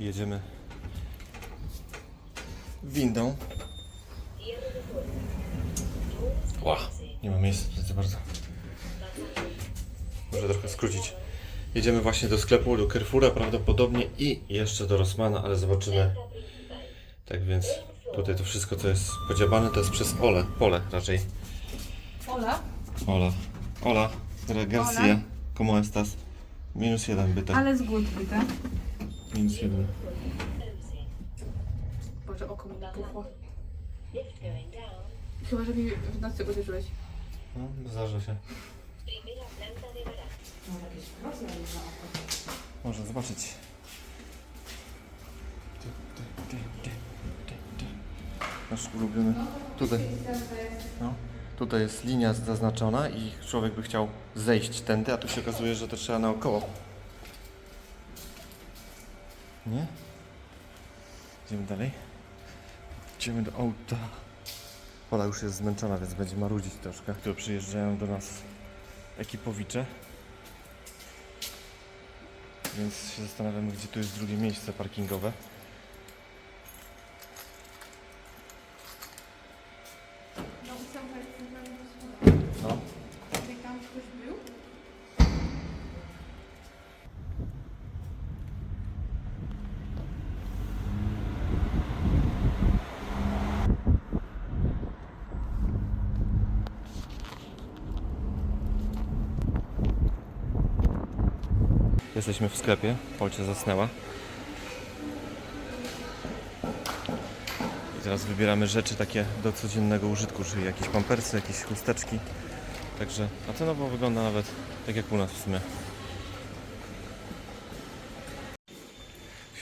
jedziemy windą. Ła, nie ma miejsca za bardzo. Może trochę skrócić. Jedziemy właśnie do sklepu, do Carrefoura prawdopodobnie i jeszcze do Rossmana, ale zobaczymy. Tak więc tutaj to wszystko, co jest podziabane, to jest przez Ole, pole raczej. Ola, Ola. Ola, Garcia, Hola. ¿cómo estás? Minus jeden byte. ale z byte. Minus jeden. Boże, oko mi napuchło. Chyba, że mi w nocy uderzyłeś. No, zdarza się. Można zobaczyć. Nasz ulubiony. Tutaj. No. Tutaj jest linia zaznaczona i człowiek by chciał zejść tędy, a tu się okazuje, że to trzeba naokoło. Nie? Idziemy dalej. Idziemy do auta. Ola już jest zmęczona, więc będzie marudzić troszkę. Tu przyjeżdżają do nas ekipowicze. Więc się zastanawiamy, gdzie tu jest drugie miejsce parkingowe. No i sam No. tam ktoś był? Jesteśmy w sklepie. Polcia zasnęła. I teraz wybieramy rzeczy takie do codziennego użytku, czyli jakieś pampersy, jakieś chusteczki. Także, a cenowo wygląda nawet tak jak u nas w sumie.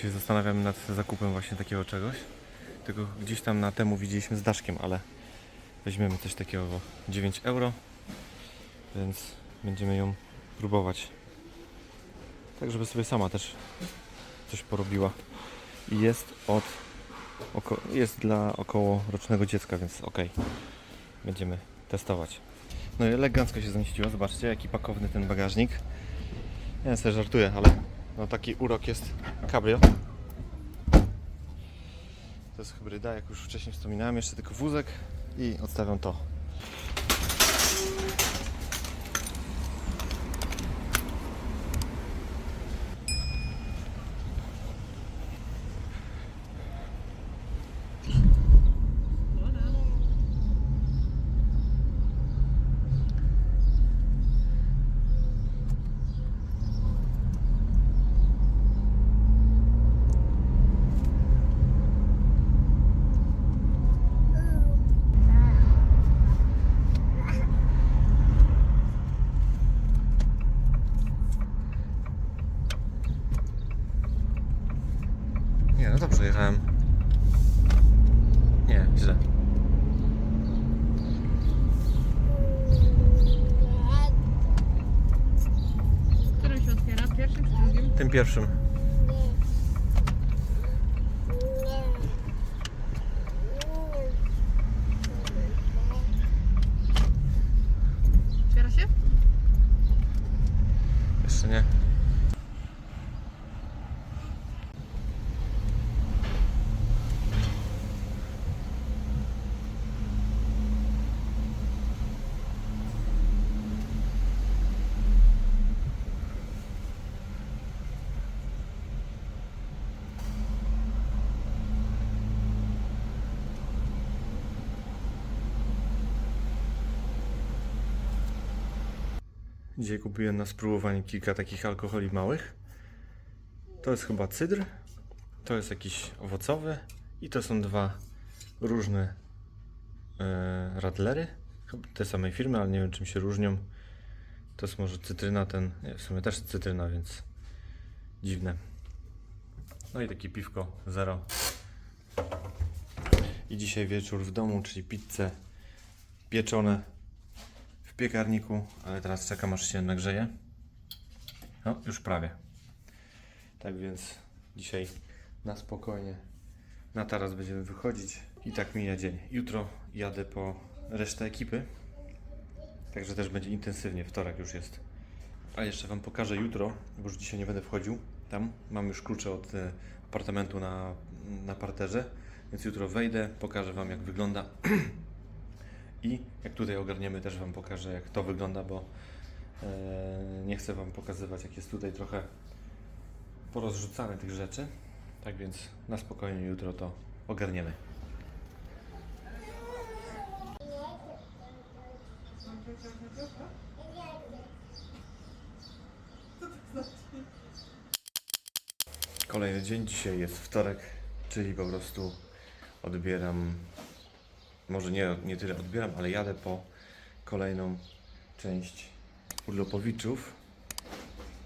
Się zastanawiamy nad zakupem właśnie takiego czegoś. Tylko gdzieś tam na temu widzieliśmy z Daszkiem, ale weźmiemy coś takiego bo 9 euro, więc będziemy ją próbować. Tak, żeby sobie sama też coś porobiła. I jest od oko, jest dla około rocznego dziecka, więc ok. Będziemy testować. No i elegancko się zmieściło. Zobaczcie, jaki pakowny ten bagażnik. Ja sobie żartuję, ale no taki urok jest cabrio. To jest hybryda, jak już wcześniej wspominałem, jeszcze tylko wózek i odstawiam to. Pierwszym. Dzisiaj kupiłem na spróbowanie kilka takich alkoholi małych. To jest chyba cydr, to jest jakiś owocowy i to są dwa różne e, radlery. Tej samej firmy, ale nie wiem czym się różnią. To jest może cytryna, ten w sumie też cytryna, więc dziwne. No i takie piwko zero. I dzisiaj wieczór w domu, czyli pizzę pieczone piekarniku, ale teraz czekam aż się nagrzeje. No, już prawie. Tak więc dzisiaj na spokojnie na taras będziemy wychodzić i tak mija dzień. Jutro jadę po resztę ekipy. Także też będzie intensywnie, wtorek już jest. A jeszcze Wam pokażę jutro, bo już dzisiaj nie będę wchodził. Tam mam już klucze od e, apartamentu na, na parterze, więc jutro wejdę, pokażę Wam jak wygląda i jak tutaj ogarniemy też Wam pokażę jak to wygląda, bo e, nie chcę Wam pokazywać jak jest tutaj trochę porozrzucane tych rzeczy, tak więc na spokojnie jutro to ogarniemy. Kolejny dzień, dzisiaj jest wtorek, czyli po prostu odbieram, może nie, nie tyle odbieram, ale jadę po kolejną część urlopowiczów.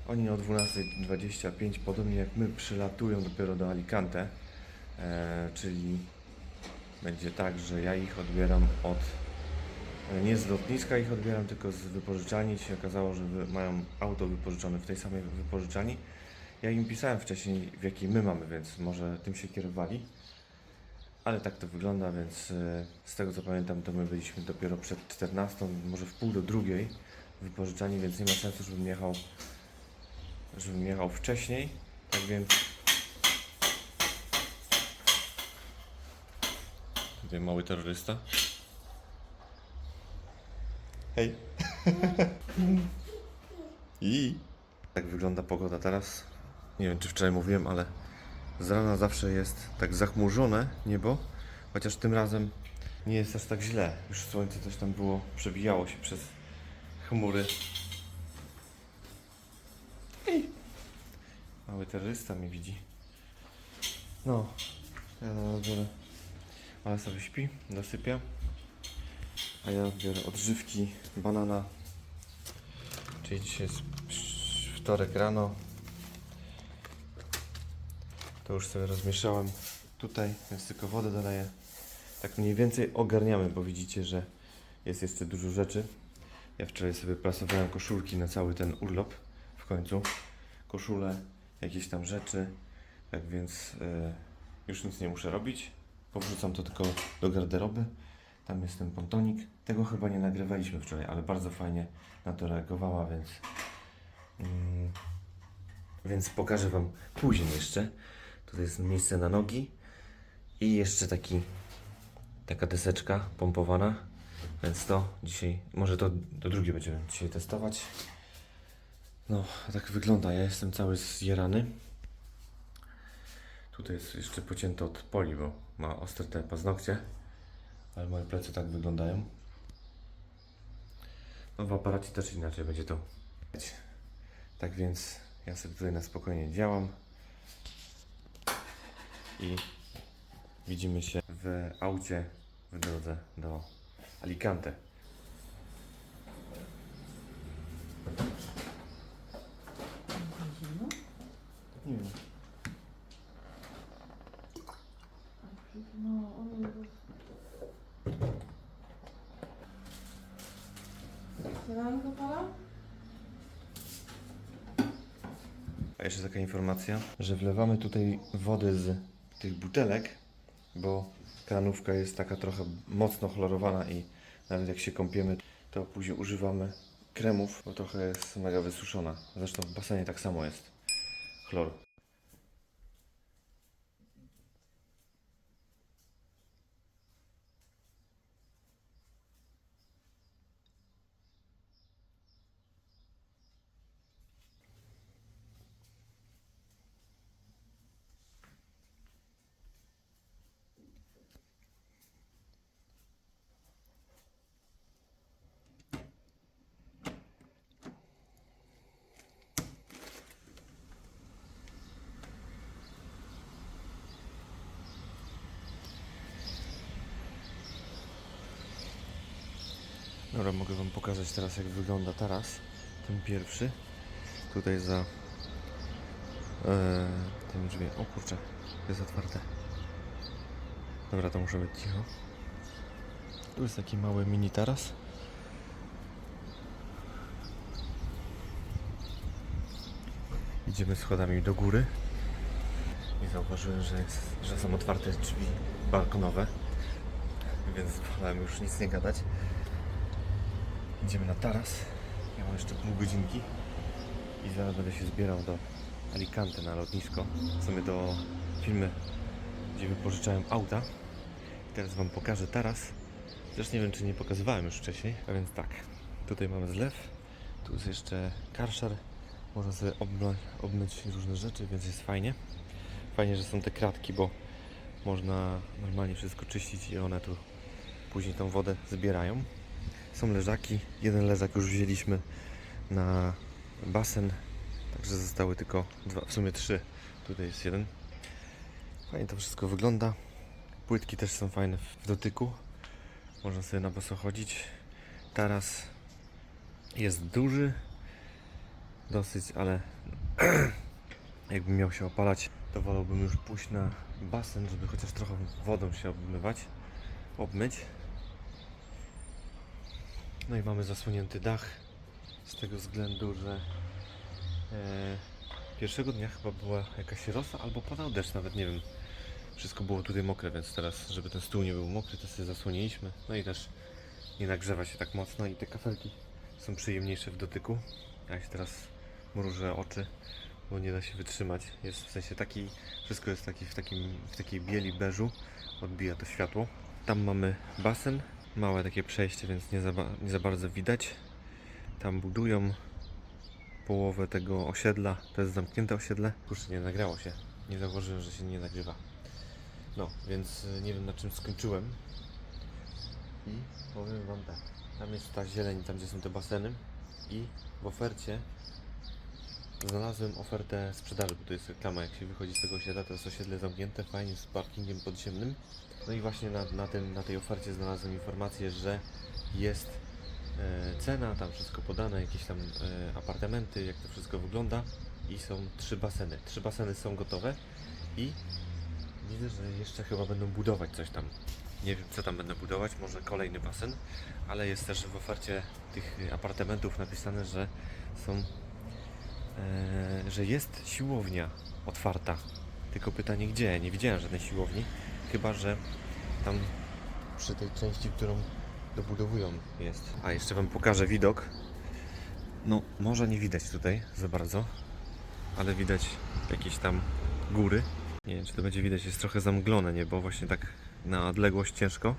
Oni o 12.25, podobnie jak my, przylatują dopiero do Alicante, e, czyli będzie tak, że ja ich odbieram od, e, nie z lotniska ich odbieram, tylko z wypożyczalni. Się okazało, że mają auto wypożyczone w tej samej wypożyczalni. Ja im pisałem wcześniej, w jakiej my mamy, więc może tym się kierowali. Ale tak to wygląda, więc e, z tego co pamiętam, to my byliśmy dopiero przed 14, może w pół do drugiej wypożyczani, więc nie ma sensu, żebym jechał, żebym jechał wcześniej. Tak więc. Tutaj mały terrorysta. Hej. I tak wygląda pogoda teraz. Nie wiem, czy wczoraj mówiłem, ale z rana zawsze jest tak zachmurzone niebo, chociaż tym razem nie jest aż tak źle. Już słońce coś tam było, przebijało się przez chmury. Ej. Mały terrorysta mnie widzi. No, ja zaraz biorę. Ale sobie śpi, dosypia. A ja biorę odżywki banana. Czyli dzisiaj jest wtorek rano. To już sobie rozmieszałem tutaj, więc tylko wodę dodaję. Tak mniej więcej ogarniamy, bo widzicie, że jest jeszcze dużo rzeczy. Ja wczoraj sobie prasowałem koszulki na cały ten urlop w końcu. Koszule, jakieś tam rzeczy. Tak więc e, już nic nie muszę robić. Powrzucam to tylko do garderoby. Tam jest ten pontonik. Tego chyba nie nagrywaliśmy wczoraj, ale bardzo fajnie na to reagowała, więc. Mm, więc pokażę Wam później jeszcze. Tutaj jest miejsce na nogi i jeszcze taki taka deseczka pompowana. Więc to dzisiaj, może to do drugiej będziemy dzisiaj testować. No, tak wygląda. Ja jestem cały zjerany. Tutaj jest jeszcze pocięte od poli, bo ma ostre te paznokcie. Ale moje plecy tak wyglądają. No w aparacie też inaczej będzie to. Tak więc ja sobie tutaj na spokojnie działam. I widzimy się w aucie w drodze do Alicante. A jeszcze taka informacja, że wlewamy tutaj wody z tych butelek, bo kranówka jest taka trochę mocno chlorowana i nawet jak się kąpiemy, to później używamy kremów, bo trochę jest mega wysuszona. Zresztą w basenie tak samo jest chlor. Dobra, mogę Wam pokazać teraz jak wygląda taras, ten pierwszy. Tutaj za e, tym drzwi. O kurczę, jest otwarte. Dobra, to muszę być cicho. Tu jest taki mały mini taras. Idziemy schodami do góry. I zauważyłem, że, jest, że są otwarte drzwi balkonowe. Więc wolałem już nic nie gadać. Idziemy na taras. Ja mam jeszcze pół godzinki. I zaraz będę się zbierał do Alicante na lotnisko. W sumie do filmy, gdzie wypożyczałem auta. I teraz Wam pokażę teraz. Zresztą nie wiem, czy nie pokazywałem już wcześniej. A więc tak, tutaj mamy zlew. Tu jest jeszcze karszar. Można sobie obmyć, obmyć różne rzeczy, więc jest fajnie. Fajnie, że są te kratki, bo można normalnie wszystko czyścić i one tu później tą wodę zbierają. Są leżaki. Jeden leżak już wzięliśmy na basen, także zostały tylko dwa, w sumie trzy. Tutaj jest jeden. Fajnie to wszystko wygląda. Płytki też są fajne w dotyku. Można sobie na boso chodzić. Taras jest duży, dosyć, ale jakbym miał się opalać, to wolałbym już pójść na basen, żeby chociaż trochę wodą się obmywać, obmyć. No i mamy zasłonięty dach z tego względu, że e, pierwszego dnia chyba była jakaś rosa albo padał deszcz, nawet nie wiem. Wszystko było tutaj mokre, więc teraz, żeby ten stół nie był mokry, to sobie zasłoniliśmy. No i też nie nagrzewa się tak mocno i te kafelki są przyjemniejsze w dotyku. Ja się teraz mrużę oczy, bo nie da się wytrzymać. Jest w sensie taki, wszystko jest taki, w, takim, w takiej bieli beżu, odbija to światło. Tam mamy basen, małe takie przejście, więc nie za, nie za bardzo widać. Tam budują połowę tego osiedla, to jest zamknięte osiedle. Kurczę, nie nagrało się, nie zauważyłem, że się nie nagrywa. No, więc y, nie wiem na czym skończyłem. I powiem Wam tak, tam jest ta zieleń, tam gdzie są te baseny i w ofercie znalazłem ofertę sprzedaży, bo to jest reklama, jak się wychodzi z tego osiedla, to jest osiedle zamknięte, fajnie z parkingiem podziemnym. No i właśnie na, na, tym, na tej ofercie znalazłem informację, że jest e, cena, tam wszystko podane, jakieś tam e, apartamenty, jak to wszystko wygląda i są trzy baseny. Trzy baseny są gotowe i widzę, że jeszcze chyba będą budować coś tam. Nie wiem, co tam będą budować, może kolejny basen, ale jest też w ofercie tych apartamentów napisane, że są, że jest siłownia otwarta. Tylko pytanie gdzie? Nie widziałem żadnej siłowni, chyba że tam przy tej części, którą dobudowują jest. A jeszcze Wam pokażę widok. No, morza nie widać tutaj za bardzo, ale widać jakieś tam góry. Nie wiem, czy to będzie widać, jest trochę zamglone niebo, właśnie tak na odległość ciężko.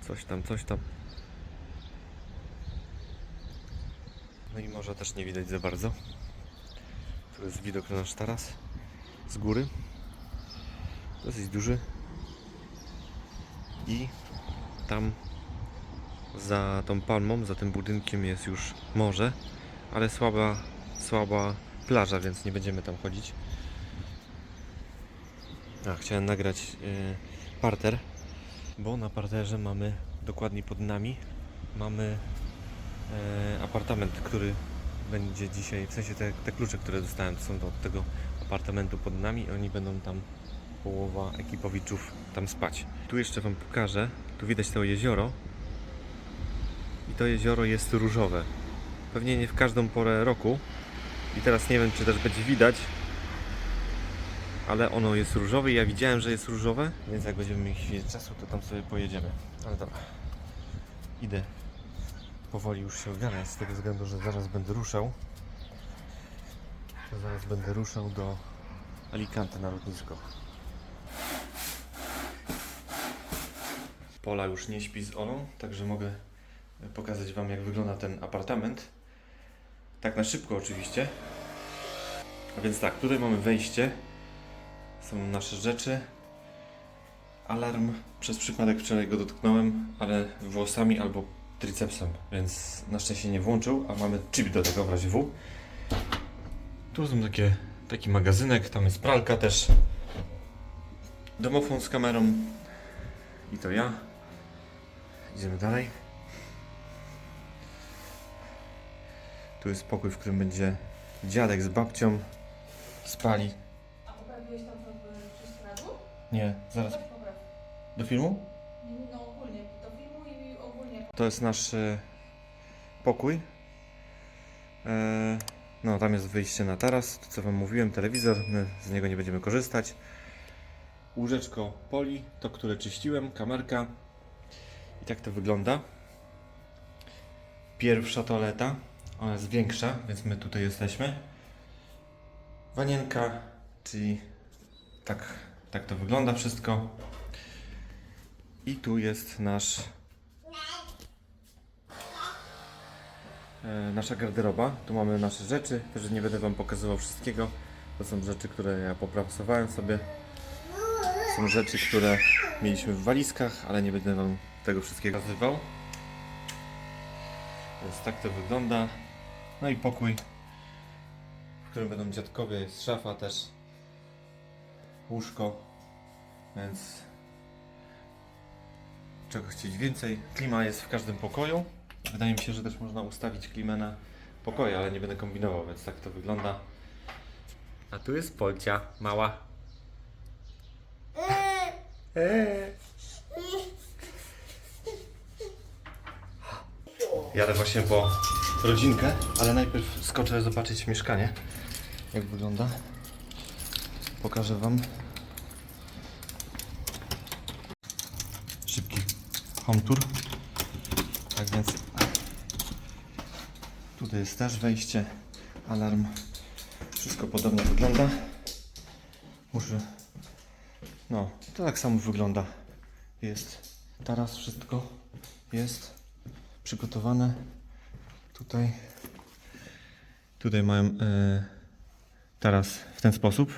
Coś tam, coś tam. No i morza też nie widać za bardzo. Tu jest widok na nasz taras z góry. Dosyć duży. I tam za tą palmą, za tym budynkiem jest już morze, ale słaba, słaba plaża, więc nie będziemy tam chodzić. A, chciałem nagrać y, parter, bo na parterze mamy dokładnie pod nami mamy apartament, który będzie dzisiaj, w sensie te, te klucze, które dostałem, to są do tego apartamentu pod nami i oni będą tam połowa ekipowiczów tam spać. Tu jeszcze Wam pokażę, tu widać to jezioro i to jezioro jest różowe. Pewnie nie w każdą porę roku i teraz nie wiem, czy też będzie widać, ale ono jest różowe i ja widziałem, że jest różowe, więc jak będziemy mieli chwilę czasu, to tam sobie pojedziemy. Ale dobra, idę powoli już się ogarniać z tego względu, że zaraz będę ruszał. Zaraz będę ruszał do Alicante na lotnisko. Pola już nie śpi z Olą, także mogę pokazać Wam jak wygląda ten apartament. Tak na szybko oczywiście. A więc tak, tutaj mamy wejście. Są nasze rzeczy. Alarm. Przez przypadek wczoraj go dotknąłem, ale włosami albo tricepsem, więc na szczęście nie włączył, a mamy chip do tego w razie W. Tu są takie, taki magazynek, tam jest pralka też. Domofon z kamerą. I to ja. Idziemy dalej. Tu jest pokój, w którym będzie dziadek z babcią spali. A poprawiłeś tam to w? Nie, zaraz. Do filmu? No To jest nasz e, pokój. E, no, tam jest wyjście na taras, to co Wam mówiłem, telewizor, my z niego nie będziemy korzystać. Łóżeczko poli, to które czyściłem, kamerka. I tak to wygląda. Pierwsza toaleta, ona jest większa, więc my tutaj jesteśmy. Wanienka, czyli tak, tak to wygląda wszystko. I tu jest nasz nasza garderoba. Tu mamy nasze rzeczy. Też nie będę Wam pokazywał wszystkiego. To są rzeczy, które ja popracowałem sobie. Są rzeczy, które mieliśmy w walizkach, ale nie będę Wam tego wszystkiego nazywał. Więc tak to wygląda. No i pokój, w którym będą dziadkowie. Jest szafa też. Łóżko. Więc czego chcieć więcej. Klima jest w każdym pokoju. Wydaje mi się, że też można ustawić klimę na pokoje, ale nie będę kombinował, więc tak to wygląda. A tu jest Polcia, mała. Eee. Jadę właśnie po rodzinkę, ale najpierw skoczę zobaczyć mieszkanie, jak wygląda. Pokażę Wam. Szybki home tour. Tak więc tutaj jest też wejście, alarm. Wszystko podobnie wygląda. Muszę. No, to tak samo wygląda. Jest teraz wszystko jest przygotowane. Tutaj. Tutaj mają e, teraz w ten sposób.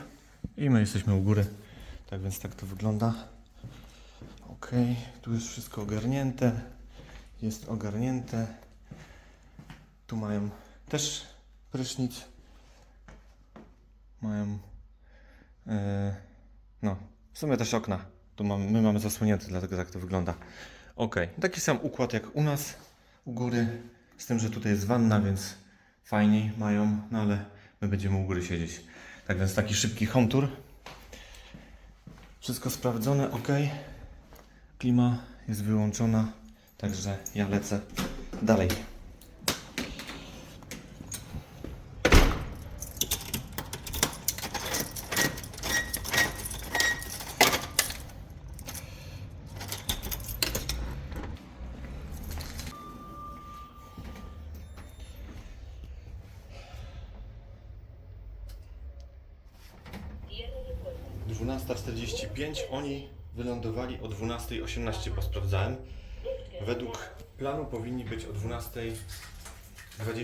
I my jesteśmy u góry. Tak więc tak to wygląda. Ok, tu jest wszystko ogarnięte. Jest ogarnięte. Tu mają też prysznic. Mają. E, no, w sumie też okna. Tu my mamy zasłonięte, dlatego tak to wygląda. Ok, taki sam układ jak u nas u góry. Z tym, że tutaj jest wanna, więc fajniej mają, no ale my będziemy u góry siedzieć. Tak więc taki szybki home tour. Wszystko sprawdzone, ok. Klima jest wyłączona, także ja lecę dalej. 12.45, oni wylądowali o 12.18, bo sprawdzałem. Według planu powinni być o 12.25. Primera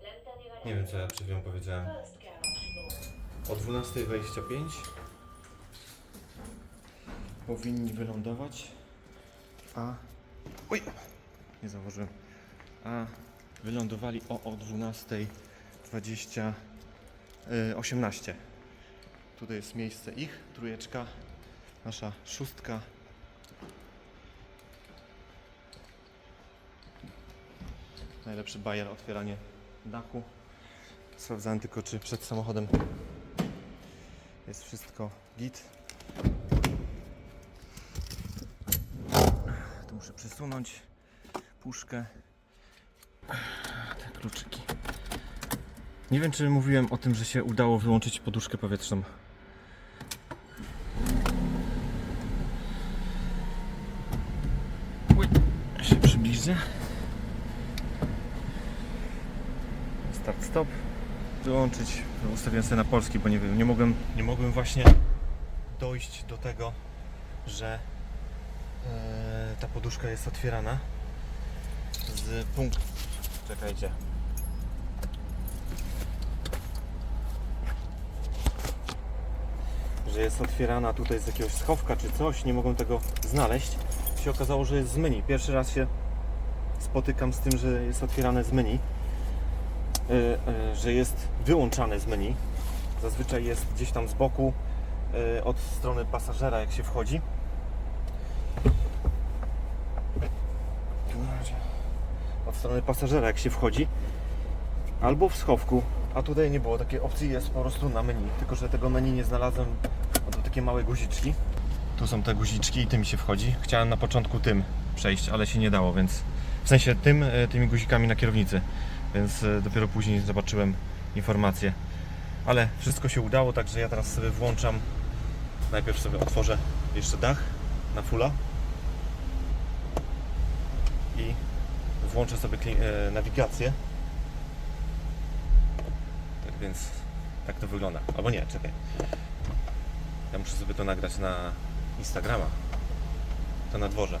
planta de garaje. Nie wiem co ja przed chwilą powiedziałem. O 12.25 powinni wylądować, a... Oj! Nie zauważyłem. A wylądowali o, o 12.20... Yy, 18. Tutaj jest miejsce ich, trójeczka, nasza szóstka. Najlepszy bajer, otwieranie dachu. Sprawdzałem tylko, czy przed samochodem jest wszystko git. Tu muszę przesunąć puszkę. Te kluczyki. Nie wiem, czy mówiłem o tym, że się udało wyłączyć poduszkę powietrzną. Uj, się przybliżę. Start, stop. Wyłączyć. Ustawiłem sobie na polski, bo nie wiem, nie mogłem, nie mogłem właśnie dojść do tego, że e, ta poduszka jest otwierana z punktu. Czekajcie. Że jest otwierana tutaj z jakiegoś schowka czy coś, nie mogłem tego znaleźć. Się okazało, że jest z menu. Pierwszy raz się spotykam z tym, że jest otwierane z menu. E, e, że jest wyłączane z menu. Zazwyczaj jest gdzieś tam z boku e, od strony pasażera, jak się wchodzi. Od strony pasażera, jak się wchodzi, albo w schowku. A tutaj nie było takiej opcji, jest po prostu na menu. Tylko, że tego menu nie znalazłem. To takie małe guziczki. Tu są te guziczki i tym się wchodzi. Chciałem na początku tym przejść, ale się nie dało, więc w sensie tym, tymi guzikami na kierownicy więc e, dopiero później zobaczyłem informację. Ale wszystko się udało, także ja teraz sobie włączam. Najpierw sobie otworzę jeszcze dach na fulla i włączę sobie e, nawigację. Tak więc tak to wygląda. Albo nie, czekaj. Ja muszę sobie to nagrać na Instagrama. To na dworze.